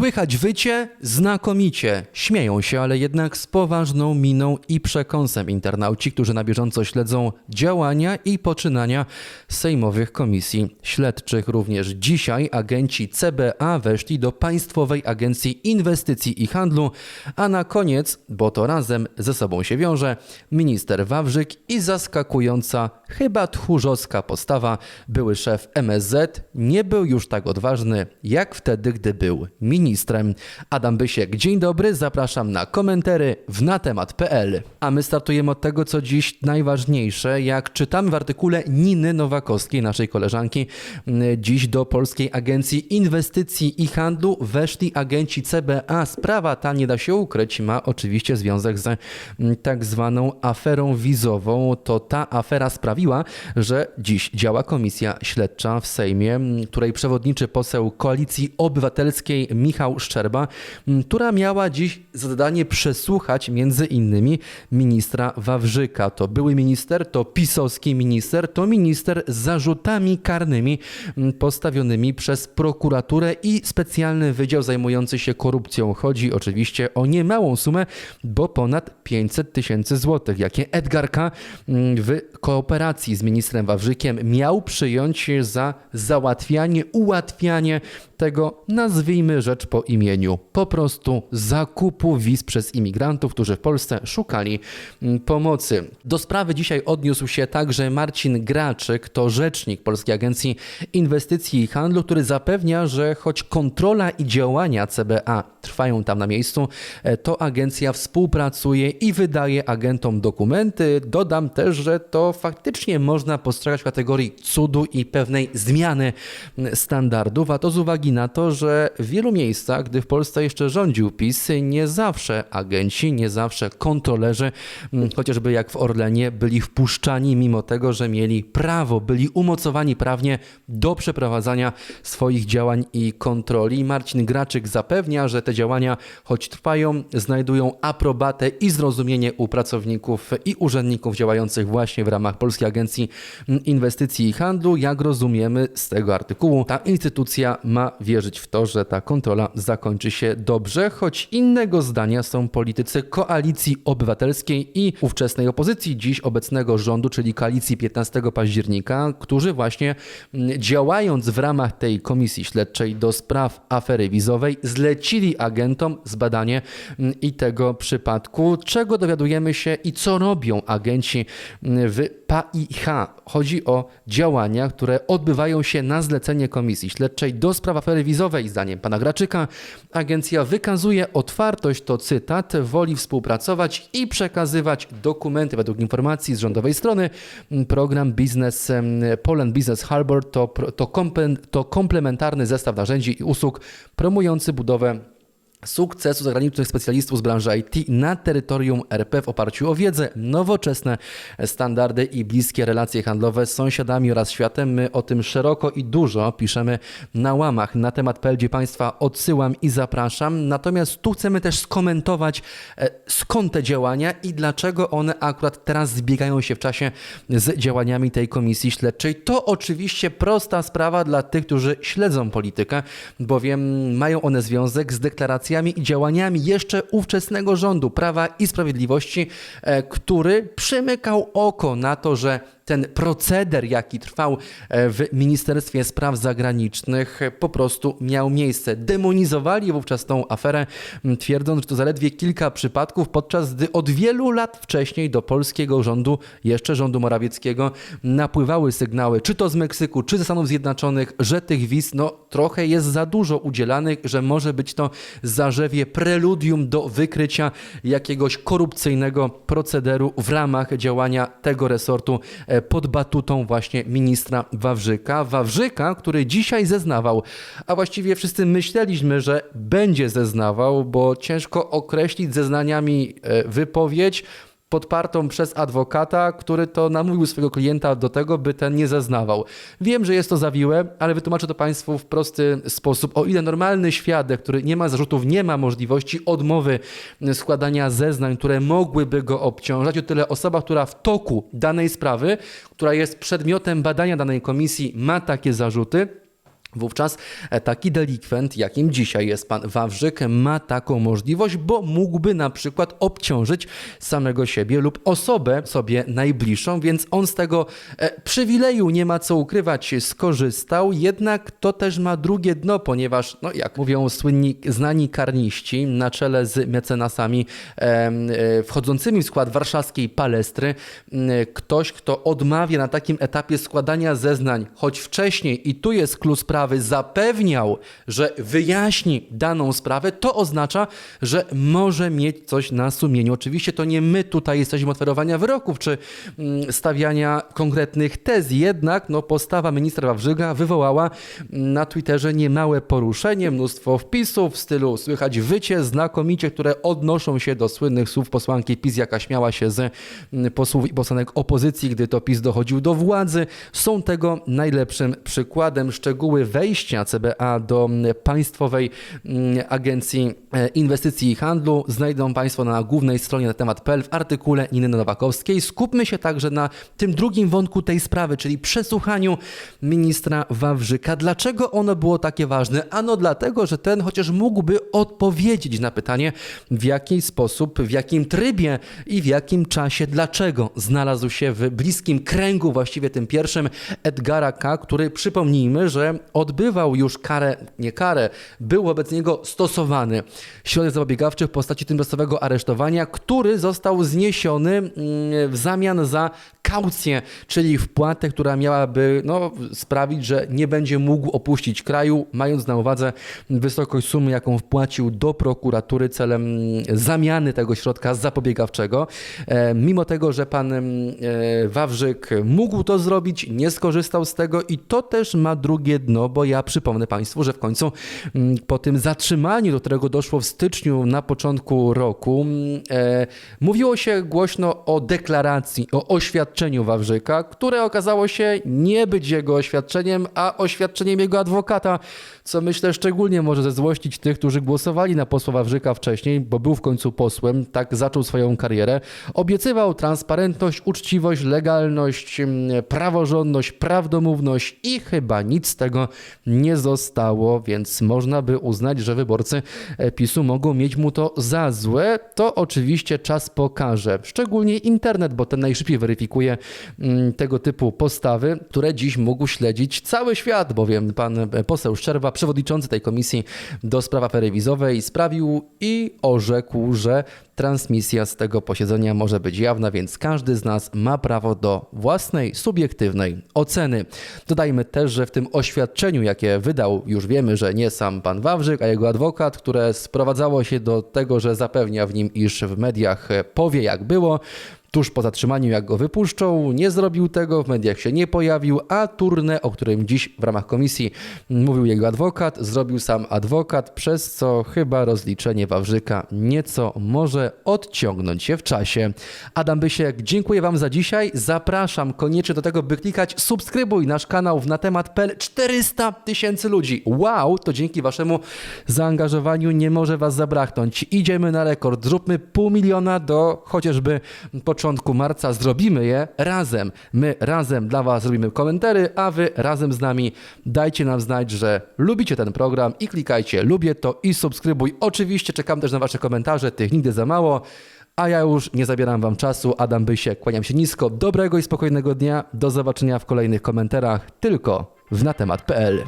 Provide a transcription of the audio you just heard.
Słychać wycie? Znakomicie. Śmieją się, ale jednak z poważną miną i przekąsem internauci, którzy na bieżąco śledzą działania i poczynania sejmowych komisji śledczych. Również dzisiaj agenci CBA weszli do Państwowej Agencji Inwestycji i Handlu, a na koniec, bo to razem ze sobą się wiąże, minister Wawrzyk i zaskakująca, chyba tchórzowska postawa, były szef MSZ, nie był już tak odważny, jak wtedy, gdy był ministrem. Adam Bysiek, dzień dobry, zapraszam na komentary w natemat.pl. A my startujemy od tego, co dziś najważniejsze. Jak czytamy w artykule Niny Nowakowskiej, naszej koleżanki, m, dziś do Polskiej Agencji Inwestycji i Handlu weszli agenci CBA. Sprawa ta, nie da się ukryć, ma oczywiście związek z m, tak zwaną aferą wizową. To ta afera sprawiła, że dziś działa komisja śledcza w Sejmie, m, której przewodniczy poseł Koalicji Obywatelskiej Michał Szczerba, m, która miała dziś zadanie przesłuchać między innymi ministra Wawrzyka. To były minister, to pisowski minister, to minister z zarzutami karnymi postawionymi przez prokuraturę i specjalny wydział zajmujący się korupcją. Chodzi oczywiście o niemałą sumę, bo ponad 500 tysięcy złotych, jakie Edgar K. w kooperacji z ministrem Wawrzykiem miał przyjąć za załatwianie, ułatwianie tego, nazwijmy rzecz po imieniu, po prostu zakupu wiz przez imigrantów, którzy w Polsce szukali mm, pomocy. Do sprawy dzisiaj odniósł się także Marcin Graczyk, to rzecznik Polskiej Agencji Inwestycji i Handlu, który zapewnia, że choć kontrola i działania CBA trwają tam na miejscu, e, to agencja współpracuje i wydaje agentom dokumenty. Dodam też, że to faktycznie można postrzegać w kategorii cudu i pewnej zmiany standardów, a to z uwagi na to, że w wielu miejscach, gdy w Polsce jeszcze rządził PiS, nie zawsze agenci, nie zawsze kontrolerzy, chociażby jak w Orlenie, byli wpuszczani mimo tego, że mieli prawo, byli umocowani prawnie do przeprowadzania swoich działań i kontroli. Marcin Graczyk zapewnia, że te działania, choć trwają, znajdują aprobatę i zrozumienie u pracowników i urzędników działających właśnie w ramach Polskiej Agencji Inwestycji i Handlu. Jak rozumiemy z tego artykułu, ta instytucja ma wierzyć w to, że ta kontrola zakończy się dobrze, choć innego zdania są politycy Koalicji Obywatelskiej i ówczesnej opozycji, dziś obecnego rządu, czyli koalicji 15 października, którzy właśnie mm, działając w ramach tej komisji śledczej do spraw afery wizowej, zlecili agentom zbadanie mm, i tego przypadku, czego dowiadujemy się i co robią agenci mm, w PAIH. Chodzi o działania, które odbywają się na zlecenie komisji śledczej do spraw afery wizowej. Zdaniem pana Graczyka agencja wykazuje otwartość, to cytat, woli współpracować i przekazywać dokumenty. Według informacji z rządowej strony program Business Poland Business Harbor to, to, to komplementarny zestaw narzędzi i usług promujący budowę sukcesu zagranicznych specjalistów z branży IT na terytorium RP w oparciu o wiedzę, nowoczesne standardy i bliskie relacje handlowe z sąsiadami oraz światem. My o tym szeroko i dużo piszemy na łamach na temat.pl, gdzie Państwa odsyłam i zapraszam. Natomiast tu chcemy też skomentować e, skąd te działania i dlaczego one akurat teraz zbiegają się w czasie z działaniami tej komisji śledczej. To oczywiście prosta sprawa dla tych, którzy śledzą politykę, bowiem mają one związek z i działaniami jeszcze ówczesnego rządu Prawa i Sprawiedliwości, e, który przymykał oko na to, że ten proceder, jaki trwał e, w Ministerstwie Spraw Zagranicznych, e, po prostu miał miejsce. Demonizowali wówczas tą aferę, twierdząc, że to zaledwie kilka przypadków, podczas gdy od wielu lat wcześniej do polskiego rządu, jeszcze rządu Morawieckiego, napływały sygnały, czy to z Meksyku, czy ze Stanów Zjednoczonych, że tych wiz no, trochę jest za dużo udzielanych, że może być to zarzewie, preludium do wykrycia jakiegoś korupcyjnego procederu w ramach działania tego resortu e, pod batutą właśnie ministra Wawrzyka. Wawrzyka, który dzisiaj zeznawał, a właściwie wszyscy myśleliśmy, że będzie zeznawał, bo ciężko określić zeznaniami e, wypowiedź, podpartą przez adwokata, który to namówił swojego klienta do tego, by ten nie zeznawał. Wiem, że jest to zawiłe, ale wytłumaczę to Państwu w prosty sposób. O ile normalny świadek, który nie ma zarzutów, nie ma możliwości odmowy składania zeznań, które mogłyby go obciążać, o tyle osoba, która w toku danej sprawy, która jest przedmiotem badania danej komisji, ma takie zarzuty, Wówczas e, taki delikwent, jakim dzisiaj jest pan Wawrzyk, ma taką możliwość, bo mógłby na przykład obciążyć samego siebie lub osobę sobie najbliższą, więc on z tego e, przywileju, nie ma co ukrywać, skorzystał. Jednak to też ma drugie dno, ponieważ, no jak mówią słynni, znani karniści na czele z mecenasami e, wchodzącymi w skład warszawskiej palestry, ktoś, kto odmawia na takim etapie składania zeznań, choć wcześniej, i tu jest klucz sprawy, zapewniał, że wyjaśni daną sprawę, to oznacza, że może mieć coś na sumieniu. Oczywiście to nie my tutaj jesteśmy od oferowania wyroków czy mm, stawiania konkretnych tez, jednak no, postawa ministra Wawrzyga wywołała na Twitterze niemałe poruszenie, mnóstwo wpisów w stylu słychać wycie znakomicie, które odnoszą się do słynnych słów posłanki PiS, jaka śmiała się z mm, posłów i posłanek opozycji, gdy to PiS dochodził do władzy. Są tego najlepszym przykładem. Szczegóły wejścia CBA do mm, Państwowej mm, Agencji e, Inwestycji i Handlu znajdą Państwo na głównej stronie na temat.pl w artykule Niny Nowakowskiej. Skupmy się także na tym drugim wątku tej sprawy, czyli przesłuchaniu ministra Wawrzyka. Dlaczego ono było takie ważne? Ano dlatego, że ten chociaż mógłby odpowiedzieć na pytanie, w jaki sposób, w jakim trybie i w jakim czasie, dlaczego znalazł się w bliskim kręgu, właściwie tym pierwszym Edgara K., który przypomnijmy, że odbywał już karę, nie karę, był wobec niego stosowany środek zapobiegawczy w postaci tymczasowego aresztowania, który został zniesiony mm, w zamian za kaucję, czyli wpłatę, która miałaby no, sprawić, że nie będzie mógł opuścić kraju, mając na uwadze wysokość sumy, jaką wpłacił do prokuratury celem mm, zamiany tego środka zapobiegawczego. E, Mimo tego, że pan mm, e, Wawrzyk mógł to zrobić, nie skorzystał z tego i to też ma drugie dno, bo ja przypomnę Państwu, że w końcu mm, po tym zatrzymaniu, do którego doszło w styczniu na początku roku, mm, e, mówiło się głośno o deklaracji, o oświadczeniu Wawrzyka, które okazało się nie być jego oświadczeniem, a oświadczeniem jego adwokata, co myślę szczególnie może zezłościć tych, którzy głosowali na posła Wawrzyka wcześniej, bo był w końcu posłem, tak zaczął swoją karierę. Obiecywał transparentność, uczciwość, legalność, mm, praworządność, prawdomówność i chyba nic z tego nie zostało, więc można by uznać, że wyborcy e, PiSu mogą mieć mu to za złe. To oczywiście czas pokaże, szczególnie internet, bo ten najszybciej weryfikuje mm, tego typu postawy, które dziś mógł śledzić cały świat, bowiem pan e, poseł Szczerba, przewodniczący tej komisji do spraw afery wizowej, sprawił i orzekł, że transmisja z tego posiedzenia może być jawna, więc każdy z nas ma prawo do własnej, subiektywnej oceny. Dodajmy też, że w tym oświadczeniu, jakie wydał, już wiemy, że nie sam pan Wawrzyk, a jego adwokat, które sprowadzało się do tego, że zapewnia w nim, iż w mediach powie jak było, Tuż po zatrzymaniu, jak go wypuszczą, nie zrobił tego, w mediach się nie pojawił, a turnę, o którym dziś w ramach komisji mówił jego adwokat, zrobił sam adwokat, przez co chyba rozliczenie Wawrzyka nieco może odciągnąć się w czasie. Adam Bysiek, dziękuję Wam za dzisiaj. Zapraszam koniecznie do tego, by klikać subskrybuj nasz kanał w na temat.pl 400 tysięcy ludzi. Wow, to dzięki Waszemu zaangażowaniu nie może Was zabraknąć. Idziemy na rekord, zróbmy pół miliona do chociażby początku marca, zrobimy je razem. My razem dla Was zrobimy komentary, a Wy razem z nami dajcie nam znać, że lubicie ten program i klikajcie lubię to i subskrybuj. Oczywiście czekam też na Wasze komentarze, tych nigdy za mało. A ja już nie zabieram Wam czasu. Adam Bysiek, kłaniam się nisko. Dobrego i spokojnego dnia. Do zobaczenia w kolejnych komentarzach tylko w natemat.pl.